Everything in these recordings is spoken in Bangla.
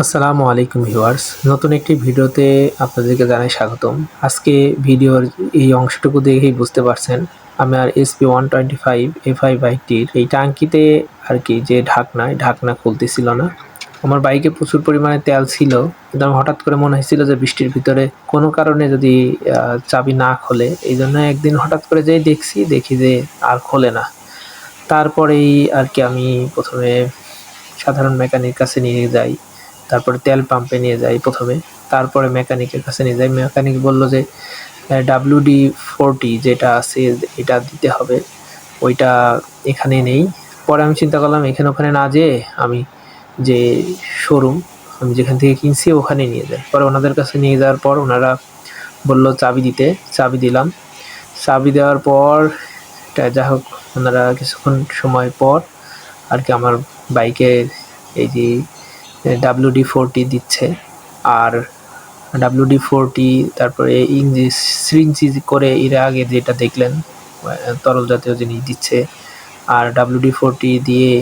আসসালামু আলাইকুম ভিউয়ার্স। নতুন একটি ভিডিওতে আপনাদেরকে জানাই স্বাগতম। আজকে ভিডিওর এই অংশটুকু দেখেই বুঝতে পারছেন আমার SP one twenty five FI বাইকটির এই টাঙ্কিতে আর কি যে ঢাকনা ঢাকনা খুলতেছিল না। আমার বাইকে প্রচুর পরিমাণে তেল ছিল, কিন্তু আমার হঠাৎ করে মনে হয়েছিল যে বৃষ্টির ভিতরে কোনো কারণে যদি চাবি না খোলে, এই জন্য একদিন হঠাৎ করে যেই দেখছি, দেখি যে আর খোলে না। তারপরেই আর কি আমি প্রথমে সাধারণ মেকানিক কাছে নিয়ে যাই। তারপরে তেল পাম্পে নিয়ে যাই প্রথমে। তারপরে মেকানিকের কাছে নিয়ে যাই। মেকানিক বলল যে ডাব্লিউডি ফোরটি যেটা আছে, এটা দিতে হবে। ওইটা এখানে নেই। পরে আমি চিন্তা করলাম, এখানে ওখানে না যেয়ে আমি যে শোরুম আমি যেখান থেকে কিনছি, ওখানে নিয়ে যাই। পরে ওনাদের কাছে নিয়ে যাওয়ার পর ওনারা বলল, চাবি দিতে। চাবি দিলাম। চাবি দেওয়ার পর এটা যা হোক, ওনারা কিছুক্ষণ সময় পর আর কি আমার বাইকে এই যে ডাব্লিউডি ফোরটি দিচ্ছে। আর ডাব্লিউডি ফোরটি তারপরে ইঞ্জি সিরিঞ্জি করে এর আগে যেটা দেখলেন, তরল জাতীয় জিনিস দিচ্ছে। আর ডাব্লিউডি ফোরটি দিয়ে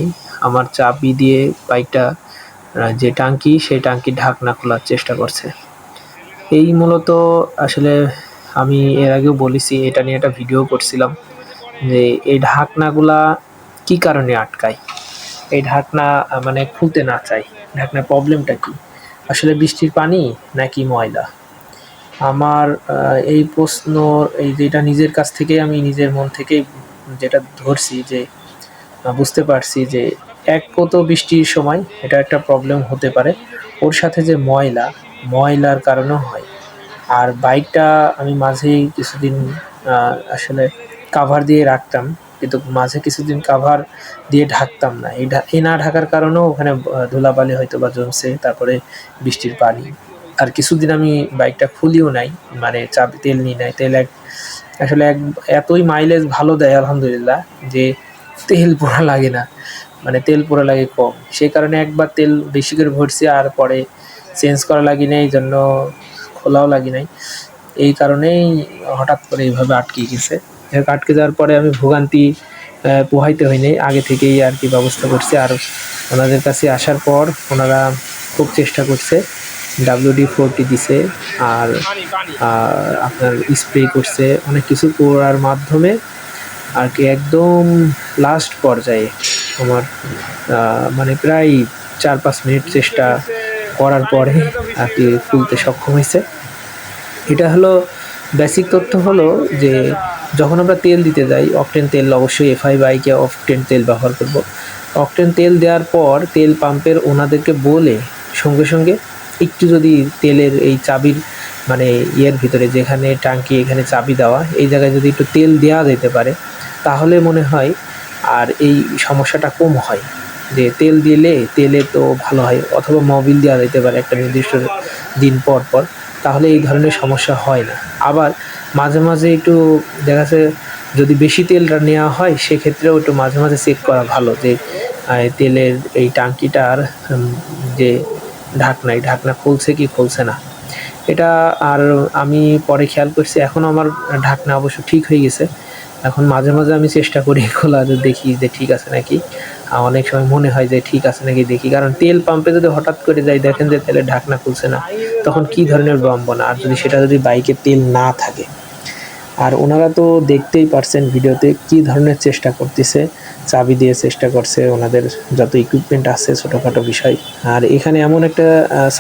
আমার চাবি দিয়ে বাইকটা, যে টাঙ্কি, সেই টাঙ্কির ঢাকনা খোলার চেষ্টা করছে। এই মূলত আসলে আমি এর আগেও বলেছি, এটা নিয়ে একটা ভিডিও করছিলাম যে এই ঢাকনাগুলা কি কারণে আটকায়? এই ঢাকনা মানে খুলতে না চাই ঢাকনার প্রবলেমটা কি? আসলে বৃষ্টির পানি নাকি ময়লা? আমার এই প্রশ্ন, এই যেটা নিজের কাছ থেকে আমি নিজের মন থেকেই যেটা ধরছি যে বুঝতে পারছি যে এক কত বৃষ্টির সময় এটা একটা প্রবলেম হতে পারে। ওর সাথে যে ময়লা, ময়লার কারণেও হয়। আর বাইকটা আমি মাঝেই কিছুদিন আসলে কাভার দিয়ে রাখতাম। কিন্তু মাঝে কিছুদিন কাভার দিয়ে ঢাকতাম না। এই না ঢাকার কারণেও ওখানে ধুলাবালি হয়তো বা জমছে, তারপরে বৃষ্টির পানি। আর কিছুদিন আমি বাইকটা খুলিও নাই মানে চাবি, তেল নিই নাই। তেল এক, আসলে এক, এতই মাইলেজ ভালো দেয়, আলহামদুলিল্লাহ, যে তেল পোড়া লাগে না। মানে তেল পোড়া লাগে কম। সেই কারণে একবার তেল বেশি করে ভরছি, আর পরে চেঞ্জ করা লাগি নাই, এই জন্য খোলাও লাগি নাই। এই কারণেই হঠাৎ করে এইভাবে আটকে গেছে। আটকে যাওয়ার পরে আমি ভোগান্তি পোহাইতে হয়নি। আগে থেকেই আর কি ব্যবস্থা করছি। আর ওনাদের কাছে আসার পর ওনারা খুব চেষ্টা করছে। ডাব্লিউডি ফোরটি দিছে আর আপনার স্প্রে করছে। অনেক কিছু করার মাধ্যমে আর কি একদম লাস্ট পর্যায়ে আমার মানে প্রায় চার পাঁচ মিনিট চেষ্টা করার পরে আর কি খুলতে সক্ষম হয়েছে। এটা হলো বেসিক তথ্য হলো যে যখন আমরা তেল দিতে যাই অকটেন তেল অবশ্যই এফআই বাইকে অকটেন তেল ব্যবহার করব। অকটেন তেল দেওয়ার পর তেল পাম্পের ওনাদেরকে বলে সঙ্গে সঙ্গে একটু যদি তেলের এই চাবির মানে ইয়ের ভিতরে যেখানে টাঙ্কি এখানে চাবি দেওয়া, এই জায়গায় যদি একটু তেল দেওয়া যেতে পারে, তাহলে মনে হয় আর এই সমস্যাটা কম হয়। যে তেল দিলে তেলে তো ভালো হয়, অথবা মোবিল দেওয়া যেতে পারে একটা নির্দিষ্ট দিন পর পর, তাহলে এই ধরনের সমস্যা হয় না। আবার মাঝে মাঝে একটু দেখা যাচ্ছে যদি বেশি তেলটা নেওয়া হয়, সেক্ষেত্রেও একটু মাঝে মাঝে চেক করা ভালো যে তেলের এই টাঙ্কিটার যে ঢাকনা, এই ঢাকনা খুলছে কি খুলছে না। এটা আর আমি পরে খেয়াল করছি, এখন আমার ঢাকনা অবশ্য ঠিক হয়ে গেছে। এখন মাঝে মাঝে আমি চেষ্টা করি খোলা দেখি যে ঠিক আছে নাকি। অনেক সময় মনে হয় যে ঠিক আছে নাকি দেখি, কারণ তেল পাম্পে যদি হঠাৎ করে যাই, দেখেন যে তেলের ঢাকনা খুলছে না, তখন কি ধরনের বিড়ম্বনা আর যদি সেটা যদি বাইকে তেল না থাকে আর ওনারা তো দেখতেই পারছেন ভিডিওতে কি ধরনের চেষ্টা করতেছে, চাবি দিয়ে চেষ্টা করছে ওনাদের যত ইকুইপমেন্ট আছে ছোটোখাটো বিষয়। আর এখানে এমন একটা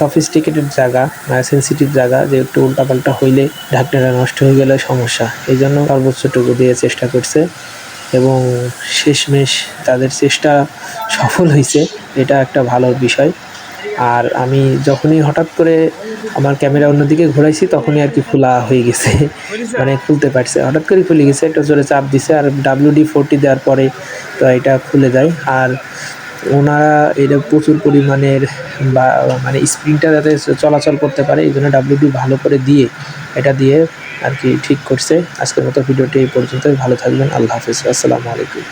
সফিস্টিকেটেড জায়গা সেন্সিটিভ জায়গা যে একটু উল্টাপাল্টা হইলে ঢাকনাটা নষ্ট হয়ে গেলে সমস্যা। এই জন্য সর্বোচ্চটুকু দিয়ে চেষ্টা করছে এবং শেষমেশ তাদের চেষ্টা সফল হয়েছে এটা একটা ভালো বিষয়। আর আমি যখনই হঠাৎ করে আমার ক্যামেরা অন্যদিকে ঘোরাইছি, তখনই আর কি খোলা হয়ে গেছে। মানে খুলতে পারছে। হঠাৎ করে খুলে গেছে, একটা জোরে চাপ দিছে আর ডাব্লিউডি ফোরটি দেওয়ার পরে তো এটা খুলে যায়। আর ওনারা এটা প্রচুর পরিমাণের বা মানে স্প্রিংটা যাতে চলাচল করতে পারে, এই জন্য ডাব্লিউডি ভালো করে দিয়ে এটা দিয়ে আর কি ঠিক করছে। আজকের মতো ভিডিওটি এই পর্যন্তই। ভালো থাকবেন। আল্লাহ হাফিজ। আসসালামু আলাইকুম।